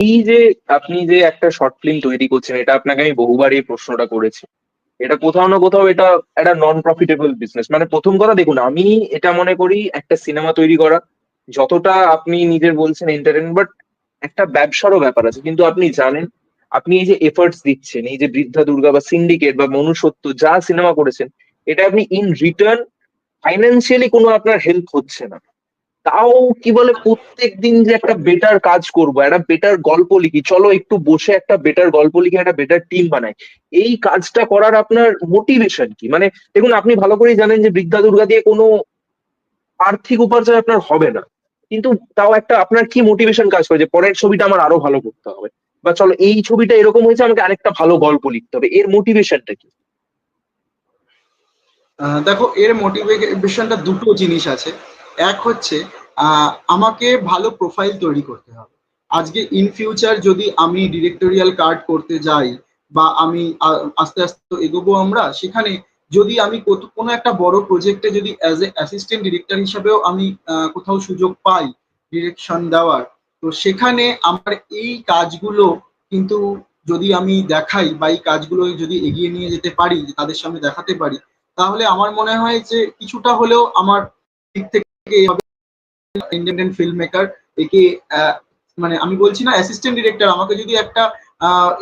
এই যে আপনি যে একটা শর্ট ফিল্ম তৈরি করছেন, এটা আপনাকে আমি বহুবার এই প্রশ্নটা করেছি। এটা কোথাও না কোথাও এটা একটা নন প্রফিটেবল বিজনেস মানে প্রথম কথা দেখুন, আমি এটা মনে করি একটা সিনেমা তৈরি করা, যতটা আপনি নিজের বলছেন এন্টারটেনমেন্ট বাট একটা ব্যবসারও ব্যাপার আছে। কিন্তু আপনি জানেন, আপনি এই যে এফার্টস দিচ্ছেন, এই যে বৃদ্ধা দুর্গা বা সিন্ডিকেট বা মনুষ্যত্ব যা সিনেমা করেছেন, এটা আপনি ইন রিটার্ন ফাইন্যান্সিয়ালি কোনো আপনার হেল্প হচ্ছে না। তাও কি বলে প্রত্যেক দিন যে একটা বেটার কাজ করব, একটা বেটার গল্প লিখি। চলো একটু বসে একটা বেটার গল্প লিখে একটা বেটার টিম বানাই। এই কাজটা করার আপনার মোটিভেশন কি? মানে দেখুন, আপনি ভালো করেই জানেন যে বৃদ্ধা দুর্গা দিয়ে কোনো আর্থিক উপার্জন আপনার হবে না। কিন্তু তাও একটা আপনার কি মোটিভেশন কাজ করে যে পরের ছবিটা আমার আরও ভালো করতে হবে? বা চলো, এই ছবিটা এরকম হয়েছে, আমাকে আরেকটা ভালো গল্প লিখতে হবে। এর মোটিভেশনটা কি? দেখো, এর মোটিভেশনটা দুটো জিনিস আছে। এক হচ্ছে আমাকে ভালো প্রোফাইল তৈরি করতে হবে। আজকে ইন ফিউচার যদি আমি ডিরেক্টোরিয়াল কার্ড করতে যাই বা আমি আস্তে আস্তে এগোবো আমরা, সেখানে যদি আমি কোনো একটা বড় প্রজেক্টে যদি অ্যাজ এ অ্যাসিস্ট্যান্ট ডিরেক্টর হিসাবেও আমি কোথাও সুযোগ পাই ডিরেকশন দেওয়ার, তো সেখানে আমার এই কাজগুলো কিন্তু যদি আমি দেখাই বা এই কাজগুলো যদি এগিয়ে নিয়ে যেতে পারি তাদের সামনে দেখাতে পারি, তাহলে আমার মনে হয় যে কিছুটা হলেও আমার দিক থেকে ইন্ডিপেন্ডেন্ট ফিল্ম মেকার একে মানে আমি বলছি না অ্যাসিস্ট্যান্ট ডিরেক্টর আমাকে যদি একটা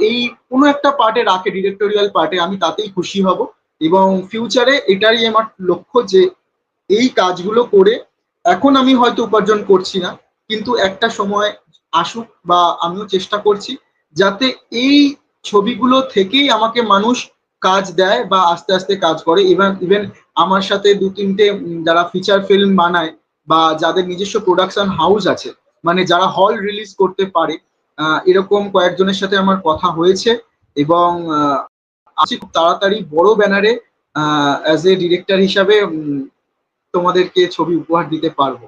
এই কোনো একটা পার্টে রাখে ডিরেক্টোরিয়াল পার্টে, আমি তাতেই খুশি হব। এবং ফিউচারে এটারই আমার লক্ষ্য যে এই কাজগুলো করে, এখন আমি হয়তো উপার্জন করছি না, কিন্তু একটা সময় আসুক বা আমিও চেষ্টা করছি, যাতে এই ছবিগুলো থেকেই আমাকে মানুষ কাজ দেয় বা আস্তে আস্তে কাজ করে। ইভেন ইভেন আমার সাথে দু তিনটে যারা ফিচার ফিল্ম বানায় বা যাদের নিজস্ব প্রোডাকশন হাউস আছে মানে যারা হল রিলিজ করতে পারে এরকম কয়েকজনের সাথে আমার কথা হয়েছে এবং আশা খুব তাড়াতাড়ি বড় ব্যানারে অ্যাজ এ ডিরেক্টর হিসাবে তোমাদেরকে ছবি উপহার দিতে পারব।